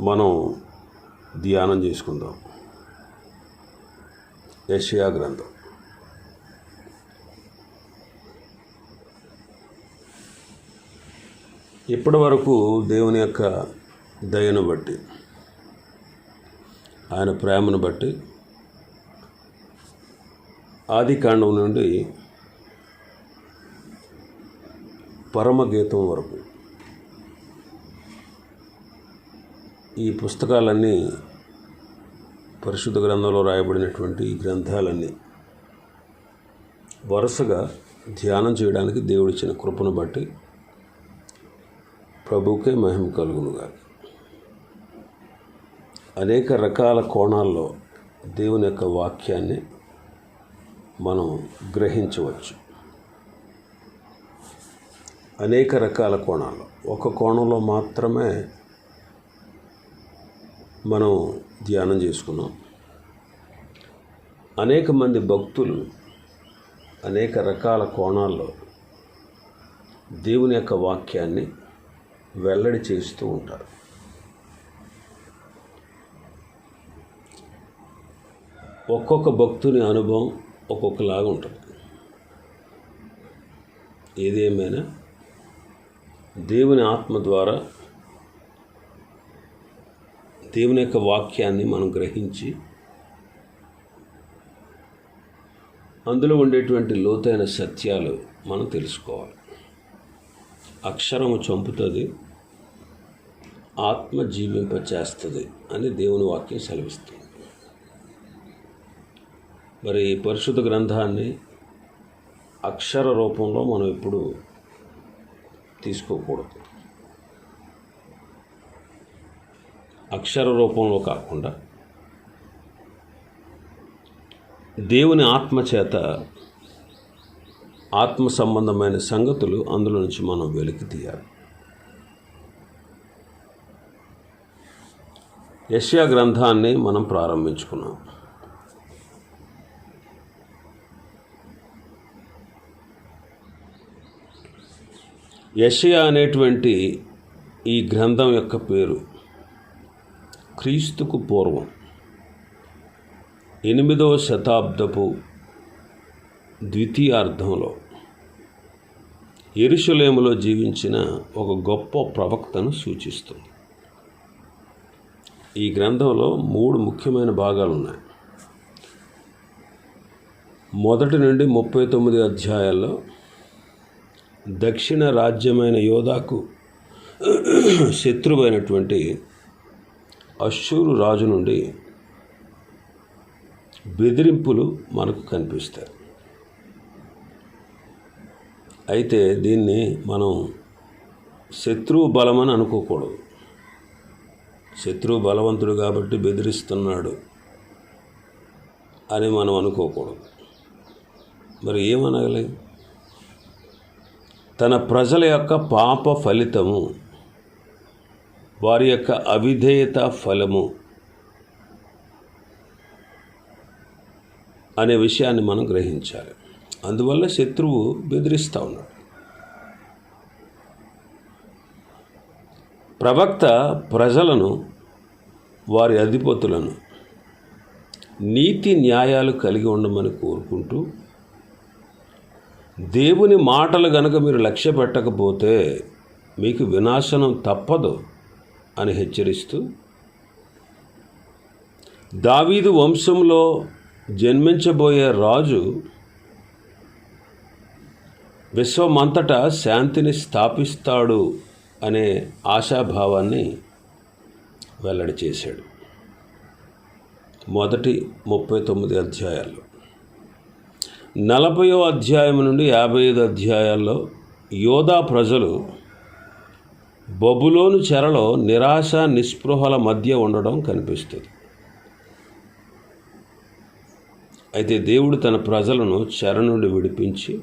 మనం ధ్యానం చేసుకుందాం. యషయా గ్రంథం. ఇప్పటి వరకు దేవుని యొక్క దయను బట్టి ఆయన ప్రేమను బట్టి ఆది కాండం నుండి పరమగీతం వరకు ఈ పుస్తకాలన్నీ పరిశుద్ధ గ్రంథంలో రాయబడినటువంటి ఈ గ్రంథాలన్నీ వరుసగా ధ్యానం చేయడానికి దేవుడిచ్చిన కృపను బట్టి ప్రభుకే మహిమ కలుగునుగా అనేక రకాల కోణాల్లో దేవుని యొక్క వాక్యాన్ని మనం గ్రహించవచ్చు. అనేక రకాల కోణాల్లో ఒక కోణంలో మాత్రమే మనం ధ్యానం చేసుకున్నాం. అనేక మంది భక్తులు అనేక రకాల కోణాల్లో దేవుని యొక్క వాక్యాన్ని వెల్లడి చేస్తూ ఉంటారు. ఒక్కొక్క భక్తుని అనుభవం ఒక్కొక్కలాగా ఉంటుంది. ఏదేమైనా దేవుని ఆత్మ ద్వారా దేవుని యొక్క వాక్యాన్ని మనం గ్రహించి అందులో ఉండేటువంటి లోతైన సత్యాలు మనం తెలుసుకోవాలి. అక్షరము చంపుతుంది ఆత్మ జీవింప చేస్తుంది అని దేవుని వాక్యం సెలవిస్తుంది. మరి ఈ పరిశుద్ధ గ్రంథాన్ని అక్షర రూపంలో మనం ఎప్పుడు తీసుకోకూడదు. అక్షర రూపంలో కాకుండా దేవుని ఆత్మ చేత ఆత్మ సంబంధమైన సంగతులు అందులో నుంచి మనం వెలికి తీయాలి. యష్యా గ్రంథాన్ని మనం ప్రారంభించుకున్నాం. యషయా అనేటువంటి ఈ గ్రంథం యొక్క పేరు క్రీస్తుకు పూర్వం. ఎనిమిదవ శతాబ్దపు ద్వితీయార్థంలో ఎరుషలేములో జీవించిన ఒక గొప్ప ప్రవక్తను సూచిస్తుంది. ఈ గ్రంథంలో మూడు ముఖ్యమైన భాగాలు ఉన్నాయి. మొదటి నుండి ముప్పై తొమ్మిది అధ్యాయాల్లో దక్షిణ రాజ్యమైన యోధాకు శత్రువైనటువంటి అశ్షూరు రాజు నుండి బెదిరింపులు మనకు కనిపిస్తాయి. అయితే దీన్ని మనం శత్రువు బలమని అనుకోకూడదు. శత్రువు బలవంతుడు కాబట్టి బెదిరిస్తున్నాడు అని మనం అనుకోకూడదు. మరి ఏమనగలి? తన ప్రజల యొక్క పాప ఫలితము వారి యొక్క అవిధేయత ఫలము అనే విషయాన్ని మనం గ్రహించాలి. అందువల్ల శత్రువు బెదిరిస్తూ ఉన్నాడు. ప్రవక్త ప్రజలను వారి అధిపతులను నీతి న్యాయాలు కలిగి ఉండమని కోరుకుంటూ దేవుని మాటలు గనక మీరు లక్ష్య పెట్టకపోతే మీకు వినాశనం తప్పదు. అని హెచ్చరిస్తూ దావీదు వంశంలో జన్మించబోయే రాజు విశ్వమంతటా శాంతిని స్థాపిస్తాడు అనే ఆశాభావాన్ని వెల్లడి చేశాడు. మొదటి ముప్పై తొమ్మిది అధ్యాయాల్లో. నలభయో అధ్యాయం నుండి యాభై ఐదు అధ్యాయాల్లో యోధా ప్రజలు బబులోను చెరలో నిరాశ నిస్పృహల మధ్య ఉండడం కనిపిస్తుంది. అయితే దేవుడు తన ప్రజలను చెర నుండి విడిపించి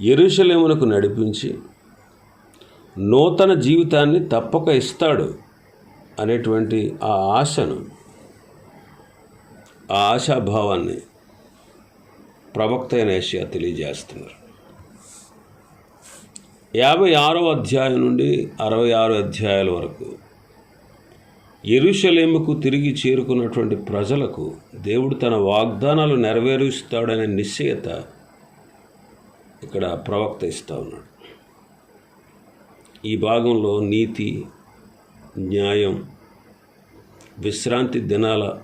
ఎరుషలేమునకు నడిపించి నూతన జీవితాన్ని తప్పక ఇస్తాడు అనేటువంటి ఆ ఆశను ఆ ఆశాభావాన్ని ప్రవక్త అయిన ఏషియా తెలియజేస్తున్నారు. యాభై ఆరో అధ్యాయం నుండి అరవై ఆరు అధ్యాయాల వరకు. ఎరుషలేముకు తిరిగి చేరుకున్నటువంటి ప్రజలకు దేవుడు తన వాగ్దానాలు నెరవేరుస్తాడనే నిశ్చయత ఇక్కడ ప్రవక్త ఇస్తూ ఉన్నాడు. ఈ భాగంలో నీతి న్యాయం విశ్రాంతి దినాల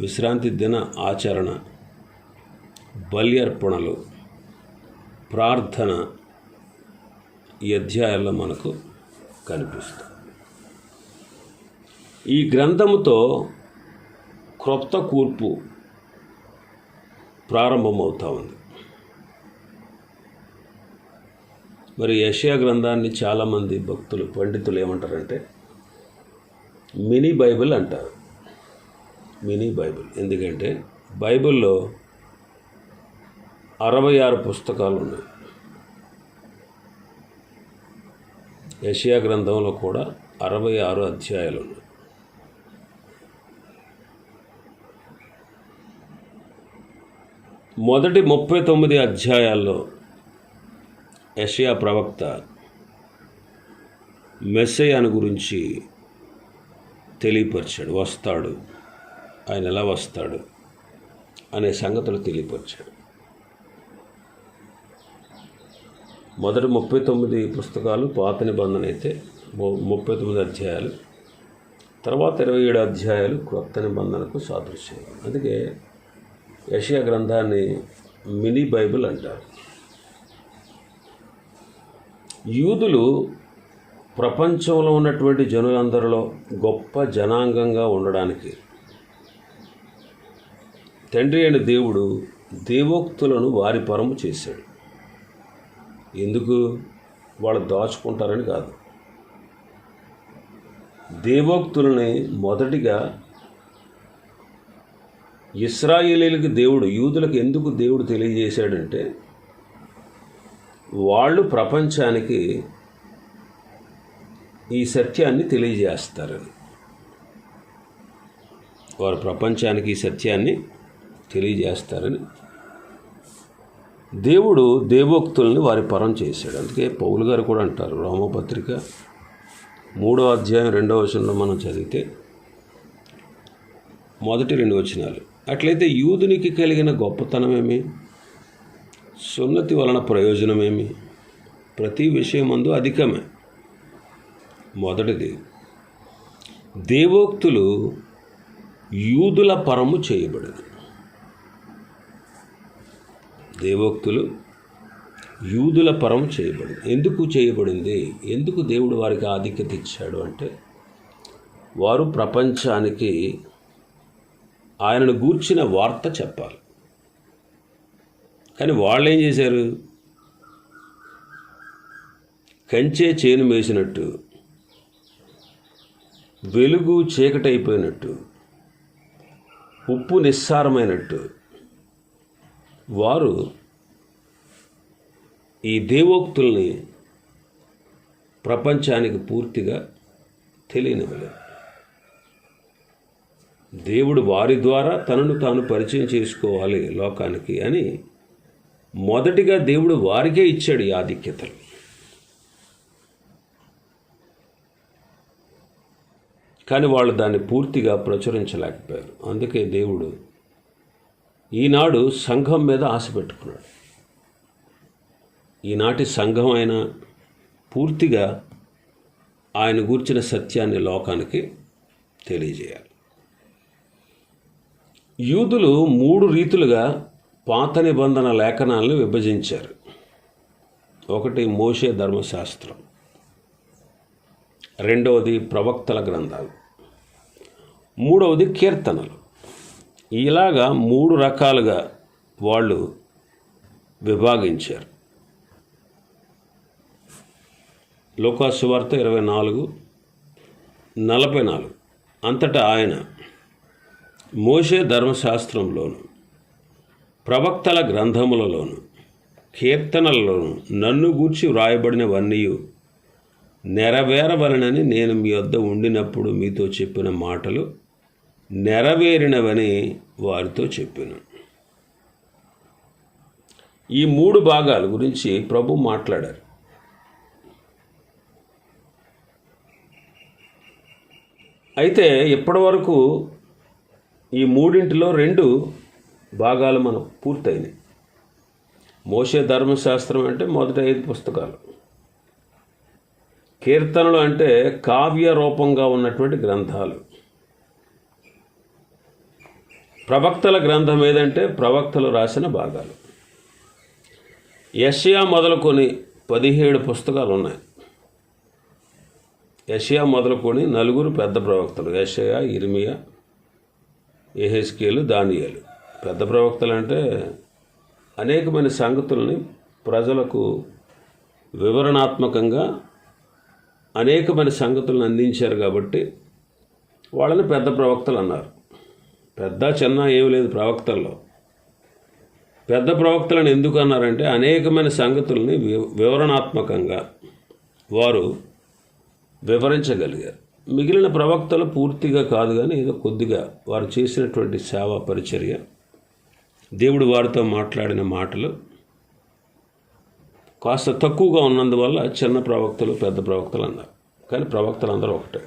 విశ్రాంతి దిన ఆచరణ బలి అర్పణలు ప్రార్థన ఈ అధ్యాయాల్లో మనకు కనిపిస్తుంది. ఈ గ్రంథముతో క్రొత్త కూర్పు ప్రారంభమవుతూ ఉంది. మరి యషయా గ్రంథాన్ని చాలామంది భక్తులు పండితులు ఏమంటారంటే మినీ బైబిల్ అంటారు. Mini Bible. ఎందుకంటే బైబిల్లో అరవై ఆరు పుస్తకాలు ఉన్నాయి. యషయా గ్రంథంలో కూడా అరవై ఆరు అధ్యాయాలు ఉన్నాయి మొదటి ముప్పై తొమ్మిది అధ్యాయాల్లో యషయా ప్రవక్త మెస్సయాను గురించి తెలియపరిచాడు. వస్తాడు. ఆయన ఎలా వస్తాడు అనే సంగతులు తెలియపరిచాడు. మొదటి ముప్పై తొమ్మిది పుస్తకాలు పాత నిబంధన అయితే ము- ముప్పై తొమ్మిది అధ్యాయాలు తర్వాత ఇరవై ఏడు అధ్యాయాలు క్రొత్త నిబంధనకు సాదృశ్యం. అందుకే యషియా గ్రంథాన్ని మినీ బైబిల్ అంటారు. యూదులు ప్రపంచంలో ఉన్నటువంటి జనులందరిలో గొప్ప జనాంగంగా ఉండడానికి తండ్రి అయిన దేవుడు దేవోక్తులను వారి పరము చేశాడు. ఎందుకు వాళ్ళు దాచుకుంటారని కాదు. దేవోక్తుల్ని మొదటిగా ఇస్రాయేలీలకు దేవుడు యూదులకు ఎందుకు దేవుడు తెలియజేశాడంటే వాళ్ళు ప్రపంచానికి ఈ సత్యాన్ని తెలియజేస్తారని వారు ప్రపంచానికి ఈ సత్యాన్ని తెలియజేస్తారని దేవుడు దేవోక్తుల్ని వారి పరం చేశాడు. అందుకే పౌలు గారు కూడా అంటారు రోమపత్రిక మూడో అధ్యాయం రెండవ వచనంలో మనం చదివితే మొదటి రెండు వచనాలు అట్లయితే యూదునికి కలిగిన గొప్పతనమేమి సున్నతి వలన ప్రయోజనమేమి ప్రతి విషయమందు అధికమే. మొదటిది దేవోక్తులు యూదుల పరము చేయబడింది. దేవోక్తులు యూదుల పరం చేయబడింది ఎందుకు చేయబడింది? ఎందుకు దేవుడు వారికి ఆధిక్యత ఇచ్చాడు అంటే వారు ప్రపంచానికి ఆయనను గూర్చిన వార్త చెప్పాలి. కానీ వాళ్ళు ఏం చేశారు? కంచే చేను మేసినట్టు వెలుగు చీకటైపోయినట్టు ఉప్పు నిస్సారమైనట్టు వారు ఈ దేవోక్తుల్ని ప్రపంచానికి పూర్తిగా తెలియనివ్వలేదు. దేవుడు వారి ద్వారా తనను తాను పరిచయం చేసుకోవాలి లోకానికి అని మొదటిగా దేవుడు వారికే ఇచ్చాడు ఈ ఆధిక్యతలు. కానీ వాళ్ళు దాన్ని పూర్తిగా ప్రచురించలేకపోయారు. అందుకే దేవుడు ఈనాడు సంఘం మీద ఆశ పెట్టుకున్నాడు. ఈనాటి సంఘం అయినా పూర్తిగా ఆయన గూర్చిన సత్యాన్ని లోకానికి తెలియజేయాలి. యూదులు మూడు రీతులుగా పాత నిబంధన లేఖనాలను విభజించారు. ఒకటి మోషే ధర్మశాస్త్రం. రెండవది ప్రవక్తల గ్రంథాలు. మూడవది కీర్తనలు. ఇలాగా మూడు రకాలుగా వాళ్ళు విభాగించారు. లోకాసు వార్త ఇరవై నాలుగు నలభై నాలుగు. అంతటా ఆయన మోషే ధర్మశాస్త్రంలోను ప్రవక్తల గ్రంథములలోను కీర్తనలలోను నన్ను గూర్చి వ్రాయబడినవన్నీ నెరవేరవలనని నేను మీ వద్ద ఉండినప్పుడు మీతో చెప్పిన మాటలు నెరవేరినవని వారితో చెప్పాను. ఈ మూడు భాగాల గురించి ప్రభు మాట్లాడారు. అయితే ఇప్పటి వరకు ఈ మూడింటిలో రెండు భాగాలు మనం పూర్తయినాయి. మోసే ధర్మశాస్త్రం అంటే మొదటి ఐదు పుస్తకాలు. కీర్తనలు అంటే కావ్య రూపంగా ఉన్నటువంటి గ్రంథాలు. ప్రవక్తల గ్రంథం ఏదంటే ప్రవక్తలు రాసిన భాగాలు. యష్యా మొదలుకొని పదిహేడు పుస్తకాలు ఉన్నాయి యషయా మొదలుకొని నలుగురు పెద్ద ప్రవక్తలు యషయా ఇర్మియా ఎహెస్కేలు దానియాలు. పెద్ద ప్రవక్తలు అంటే అనేకమైన సంగతుల్ని ప్రజలకు వివరణాత్మకంగా అనేకమైన సంగతులను అందించారు కాబట్టి వాళ్ళని పెద్ద ప్రవక్తలు అన్నారు. పెద్ద చిన్న ఏమి లేదు ప్రవక్తల్లో. పెద్ద ప్రవక్తలను ఎందుకు అన్నారంటే అనేకమైన సంగతుల్ని వి- వివరణాత్మకంగా వారు వివరించగలిగారు. మిగిలిన ప్రవక్తలు పూర్తిగా కాదు కానీ ఏదో కొద్దిగా వారు చేసినటువంటి సేవా పరిచర్య దేవుడు వారితో మాట్లాడిన మాటలు కాస్త తక్కువగా ఉన్నందువల్ల చిన్న ప్రవక్తలు పెద్ద ప్రవక్తలు అన్నారు. కానీ ప్రవక్తలు అందరూ ఒకటే.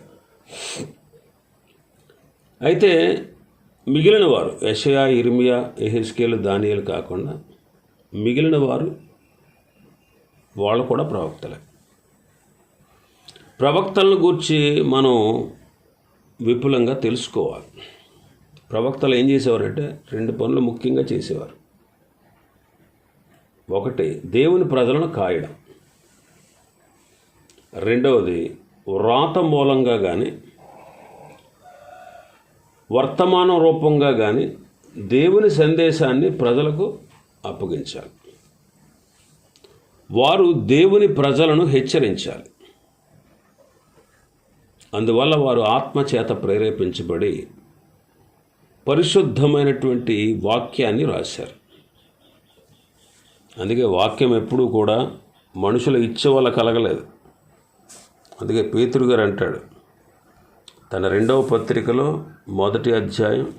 అయితే మిగిలిన వారు యషయా ఇర్మియా ఎహెస్కేలు దానియలు కాకుండా మిగిలిన వారు వాళ్ళు కూడా ప్రవక్తలే. ప్రవక్తలను గూర్చి మనం విపులంగా తెలుసుకోవాలి. ప్రవక్తలు ఏం చేసేవారంటే రెండు పనులు ముఖ్యంగా చేసేవారు. ఒకటి దేవుని ప్రజలను కాయడం. రెండవది వ్రాత మూలంగా కానీ వర్తమానం రూపంగా కానీ దేవుని సందేశాన్ని ప్రజలకు అప్పగించాలి. వారు దేవుని ప్రజలను హెచ్చరించాలి. అందువల్ల వారు ఆత్మచేత ప్రేరేపించబడి పరిశుద్ధమైనటువంటి వాక్యాన్ని రాశారు. అందుకే వాక్యం ఎప్పుడూ కూడా మనుషుల ఇచ్చ వల్ల కలగలేదు. అందుకే పేతురు గారు అంటాడు తన రెండవ పత్రికలో మొదటి అధ్యాయం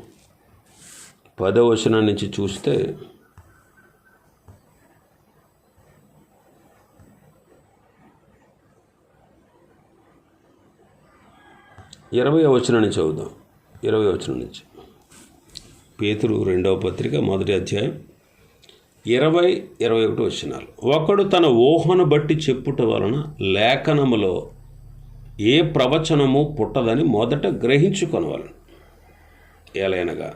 పదవ వచనం నుంచి చూస్తే ఇరవై వచనం నుంచి చదువుదాం. ఇరవై వచనం నుంచి. పేతురు రెండవ పత్రిక మొదటి అధ్యాయం. ఇరవై ఇరవై ఒకటి వచ్చినాలు ఒకడు తన ఊహను బట్టి చెప్పుట వలన లేఖనములో ఏ ప్రవచనము పుట్టదని మొదట గ్రహించుకొనవలను. ఏలైనగా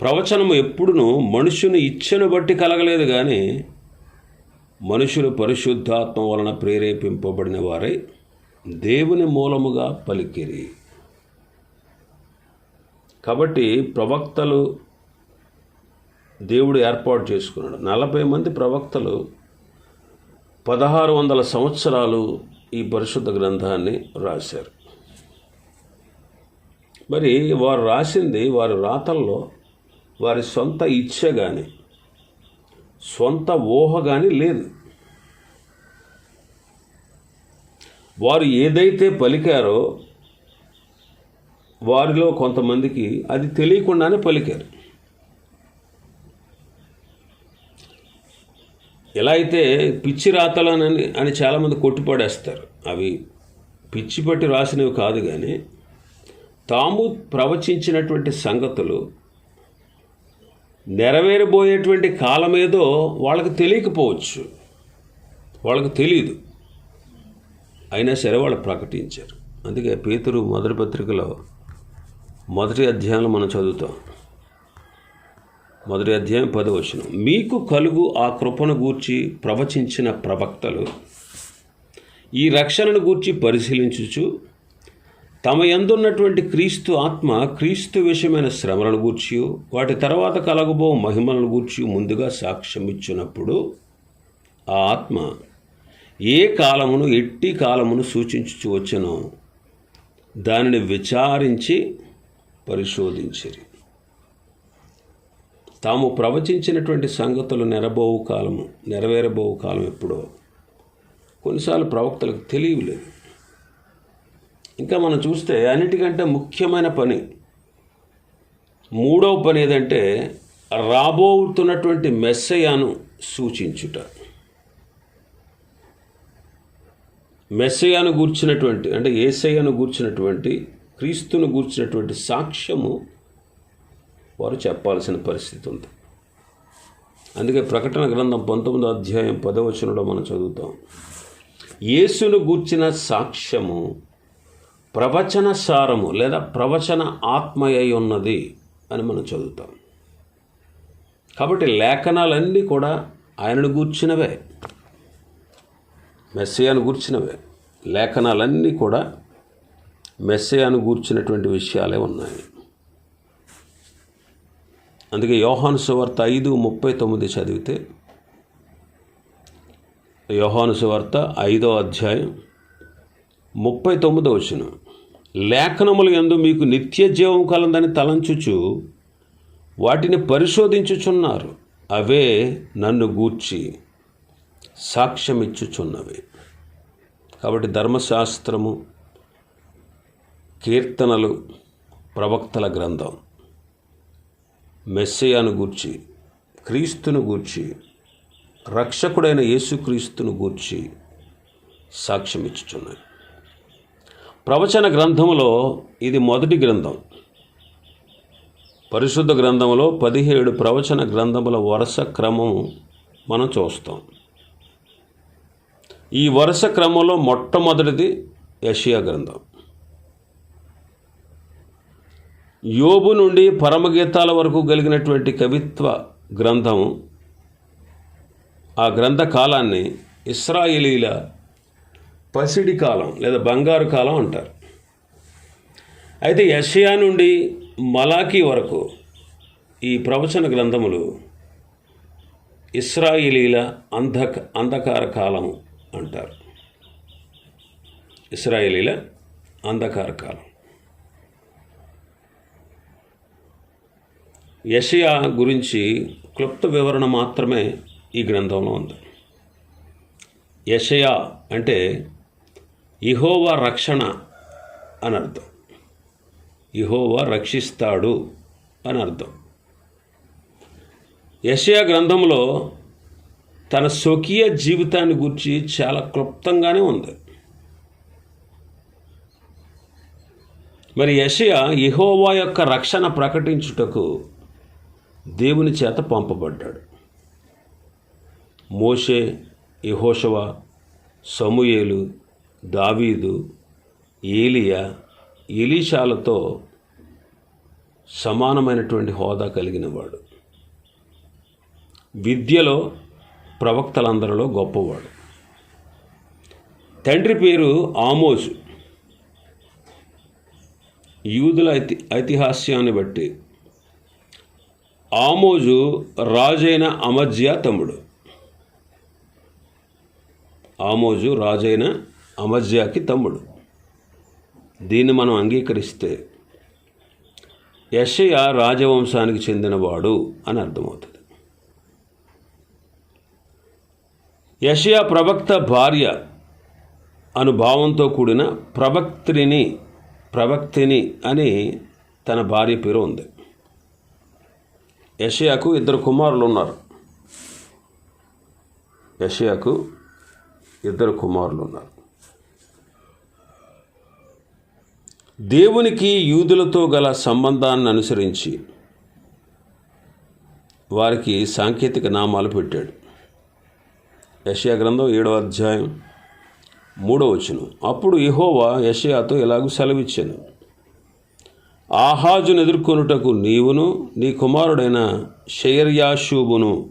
ప్రవచనము ఎప్పుడునూ మనుషుని ఇచ్చను బట్టి కలగలేదు కానీ మనుషులు పరిశుద్ధాత్మ వలన ప్రేరేపింపబడిన వారై దేవుని మూలముగా పలికిరి. కాబట్టి ప్రవక్తలు దేవుడు ఏర్పాటు చేసుకున్నాడు. నలభై మంది ప్రవక్తలు పదహారు వందల సంవత్సరాలు ఈ పరిశుద్ధ గ్రంథాన్ని రాశారు. మరి వారు రాసింది వారి రాతల్లో వారి సొంత ఇచ్చ కానీ సొంత ఊహ కానీ లేదు. వారు ఏదైతే పలికారో వారిలో కొంతమందికి అది తెలియకుండానే పలికారు. ఎలా అయితే పిచ్చి రాతలనని అని చాలామంది కొట్టిపడేస్తారు. అవి పిచ్చి పట్టి రాసినవి కాదు కానీ తాము ప్రవచించినటువంటి సంగతులు నెరవేరబోయేటువంటి కాలం ఏదో వాళ్ళకి తెలియకపోవచ్చు. వాళ్ళకి తెలియదు అయినా సరే వాళ్ళు ప్రకటించారు. అందుకే పేతురు మొదటి పత్రికలో మొదటి అధ్యాయంలో మనం చదువుతాం. మొదటి అధ్యాయం పదవచనం మీకు కలుగు ఆ కృపను గూర్చి ప్రవచించిన ప్రవక్తలు ఈ రక్షణను గూర్చి పరిశీలించుచు తమ ఎందున్నటువంటి క్రీస్తు ఆత్మ క్రీస్తు విషయమైన శ్రమలను గూర్చి వాటి తర్వాత కలగబో మహిమలను గూర్చి ముందుగా సాక్ష్యం ఇచ్చినప్పుడు ఆ ఆత్మ ఏ కాలమును ఎట్టి కాలమును సూచించుచు వచ్చను? దానిని విచారించి పరిశోధించిరి. తాము ప్రవచించినటువంటి సంగతులు నెరబోవు కాలము నెరవేరబోవు కాలం ఎప్పుడో? కొన్నిసార్లు ప్రవక్తలకు తెలియలేదు ఇంకా మనం చూస్తే అన్నిటికంటే ముఖ్యమైన పని మూడవ పని ఏదంటే రాబోతున్నటువంటి మెస్సయాను సూచించుట. మెస్సయాను గూర్చినటువంటి అంటే ఏసయ్యను గూర్చినటువంటి క్రీస్తును గూర్చినటువంటి సాక్ష్యము వారు చెప్పాల్సిన పరిస్థితి ఉంది. అందుకే ప్రకటన గ్రంథం పంతొమ్మిదో అధ్యాయం పదవచనంలో మనం చదువుతాం. యేసును గూర్చిన సాక్ష్యము ప్రవచన సారము లేదా ప్రవచన ఆత్మయ్య ఉన్నది అని మనం చదువుతాం. కాబట్టి లేఖనాలన్నీ కూడా ఆయనను గూర్చినవే. మెస్సయాను గూర్చినవే. లేఖనాలన్నీ కూడా మెస్సయాను గూర్చినటువంటి విషయాలే ఉన్నాయి. అందుకే యోహాను సువార్త ఐదు ముప్పై తొమ్మిది చదివితే యోహాను సువార్త ఐదో అధ్యాయం ముప్పై తొమ్మిదో వచ్చిన లేఖనములు ఎందు మీకు నిత్య జీవం కలందని తలంచుచు వాటిని పరిశోధించుచున్నారు. అవే నన్ను గూర్చి సాక్ష్యమిచ్చుచున్నవి. కాబట్టి ధర్మశాస్త్రము కీర్తనలు ప్రవక్తల గ్రంథం మెస్సయాను గూర్చి క్రీస్తును గూర్చి రక్షకుడైన యేసుక్రీస్తును గూర్చి సాక్ష్యమిచ్చుచున్నాయి ప్రవచన గ్రంథములో ఇది మొదటి గ్రంథం. పరిశుద్ధ గ్రంథంలో పదిహేడు ప్రవచన గ్రంథముల వరుస క్రమం మనం చూస్తాం. ఈ వరుస క్రమంలో మొట్టమొదటిది యషియా గ్రంథం. యోబు నుండి పరమగీతాల వరకు కలిగినటువంటి కవిత్వ గ్రంథం. ఆ గ్రంథ కాలాన్ని ఇస్రాయిలీల పసిడి కాలం లేదా బంగారు కాలం అంటారు. అయితే యషియా నుండి మలాకి వరకు ఈ ప్రవచన గ్రంథములు ఇస్రాయిలీల అంధక అంధకార కాలం అంటారు. ఇస్రాయేలీల అంధకార కాలం. యషయా గురించి క్లుప్త వివరణ మాత్రమే ఈ గ్రంథంలో ఉంది. యషయా అంటే ఇహోవా రక్షణ అని అర్థం. ఇహోవా రక్షిస్తాడు అని అర్థం. యషయా గ్రంథంలో తన స్వకీయ జీవితాన్ని గురించి చాలా క్లుప్తంగానే ఉంది. మరి యషయా ఇహోవా యొక్క రక్షణ ప్రకటించుటకు దేవుని చేత పంపబడ్డాడు. మోషే యహోషవ సమూయేలు దావీదు ఏలియా ఎలీషాలతో సమానమైనటువంటి హోదా కలిగిన వాడు. విద్యలో ప్రవక్తలందరిలో గొప్పవాడు. తండ్రి పేరు ఆమోజు. యూదుల ఐతి ఐతిహాస్యాన్ని బట్టి. ఆమోజు రాజైన అమజ్య తమ్ముడు. ఆమోజు రాజైన అమజ్యాకి తమ్ముడు. దీన్ని మనం అంగీకరిస్తే యషయ రాజవంశానికి చెందినవాడు అని అర్థమవుతుంది. యషయా ప్రవక్త భార్య అనుభావంతో కూడిన ప్రవక్త్రిని ప్రవక్తిని అని తన భార్య పేరు ఉంది. యషయాకు ఇద్దరు కుమారులు ఉన్నారు. యషయాకు ఇద్దరు కుమారులు ఉన్నారు. దేవునికి యూదులతో గల సంబంధాన్ని అనుసరించి వారికి సాంకేతిక నామాలు పెట్టాడు. యషయా గ్రంథం ఏడవ అధ్యాయం మూడో వచనం. అప్పుడు ఇహోవా యషయాతో ఇలాగూ సెలవిచ్చాను. ఆహాజును ఎదుర్కొనుటకు నీవును నీ కుమారుడైన షయర్యాషూబును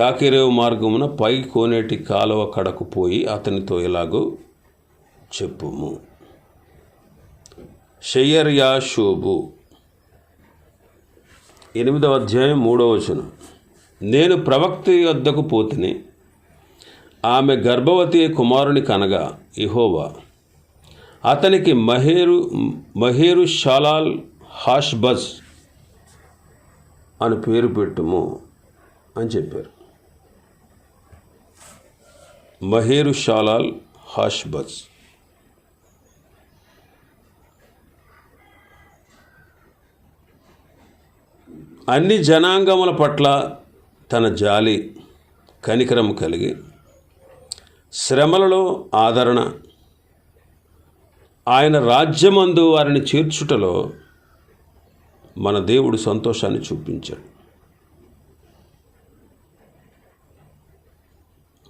చాకిరేవు మార్గమున పై కోనేటి కాలువ కడకు పోయి అతనితో ఇలాగూ చెప్పుము. షయర్యాషూబు. ఎనిమిదవ అధ్యాయం మూడవ వచనం. నేను ప్రవక్త వద్దకు పోతిని. ఆమె గర్భవతి కుమారుని కనగా ఇహోవా అతనికి మహేరు మహేరు షాలాల్ హాష్బజ్ అని పేరు పెట్టుము అని చెప్పారు. మహేరు షాలాల్ హాష్బజ్. అన్ని జనాంగముల పట్ల తన జాలి కనికరం కలిగి శ్రమలలో ఆదరణ. ఆయన రాజ్యమందు వారిని చేర్చుటలో మన దేవుడు సంతోషాన్ని చూపించాడు.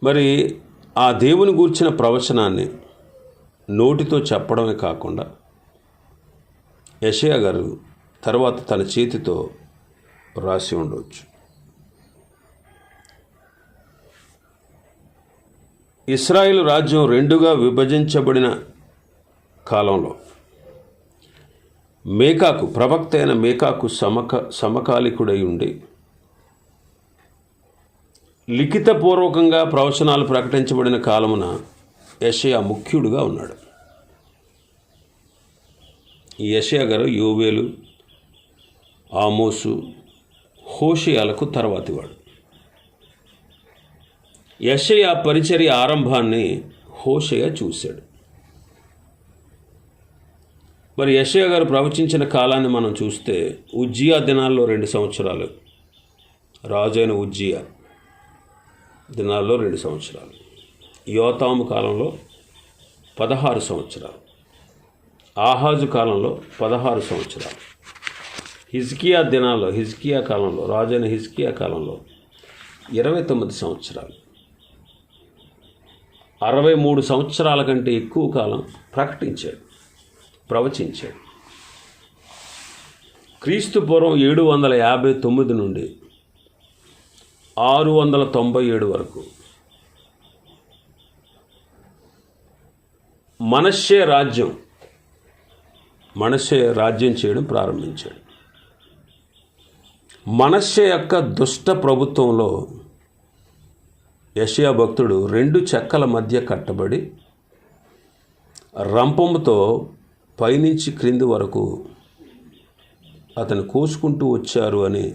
మరి ఆ దేవుని గూర్చిన ప్రవచనాన్ని నోటితో చెప్పడమే కాకుండా యషయా గారు తర్వాత తన చేతితో రాసి ఉండవచ్చు ఇస్రాయేల్ రాజ్యం రెండుగా విభజించబడిన కాలంలో మేకాకు ప్రవక్త అయిన మేకాకు సమక సమకాలికుడై ఉండి లిఖితపూర్వకంగా ప్రవచనాలు ప్రకటించబడిన కాలమున యషయా ముఖ్యుడుగా ఉన్నాడు. ఈ యషయా గారు యోవేలు ఆమోసు హోషియాలకు తర్వాతివాడు. యషయ పరిచర్య ఆరంభాన్ని హోషయ చూశాడు. మరి యషయ గారు ప్రవచించిన కాలాన్ని మనం చూస్తే ఉజ్జియా దినాల్లో రెండు సంవత్సరాలు రాజైన ఉజ్జియా దినాల్లో రెండు సంవత్సరాలు యోతాము కాలంలో పదహారు సంవత్సరాలు ఆహాజు కాలంలో పదహారు సంవత్సరాలు. హిజ్కియా దినాల్లో హిజ్కియా కాలంలో రాజైన హిజ్కియా కాలంలో ఇరవై తొమ్మిది సంవత్సరాలు. అరవై మూడు సంవత్సరాల కంటే ఎక్కువ కాలం ప్రకటించాడు ప్రవచించాడు. క్రీస్తు పూర్వం ఏడు వందల యాభై తొమ్మిది నుండి ఆరు వందల తొంభై ఏడు వరకు మనస్సే రాజ్యం మనస్సే రాజ్యం చేయడం ప్రారంభించాడు. మనస్సే యొక్క దుష్ట ప్రభుత్వంలో యషయా భక్తుడు రెండు చెక్కల మధ్య కట్టబడి రంపంతో పైనుంచి క్రింది వరకు అతను కోసుకుంటూ వచ్చారు అని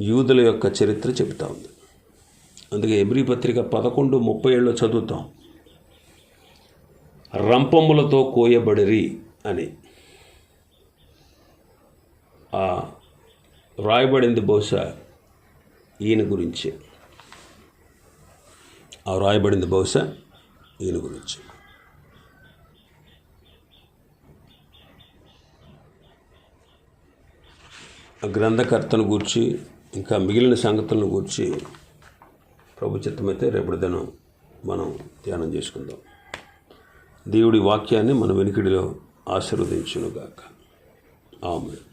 యూదుల యొక్క చరిత్ర చెబుతా ఉంది. అందుకే ఎబ్రి పత్రిక పదకొండు ముప్పై ఏళ్ళు చదువుతాం. రంపములతో కోయబడిరి అని. ఆ రాయబడింది బహుశా ఈయన గురించి. ఆ రాయబడింది బహుశా ఈయన గురించి. ఆ గ్రంథకర్తను గూర్చి ఇంకా మిగిలిన సంగతులను గూర్చి ప్రభు రేపటి దినం మనం ధ్యానం చేసుకుందాం. దేవుడి వాక్యాన్ని మన వెనుకడిలో ఆశీర్వదించునుగాక. ఆమె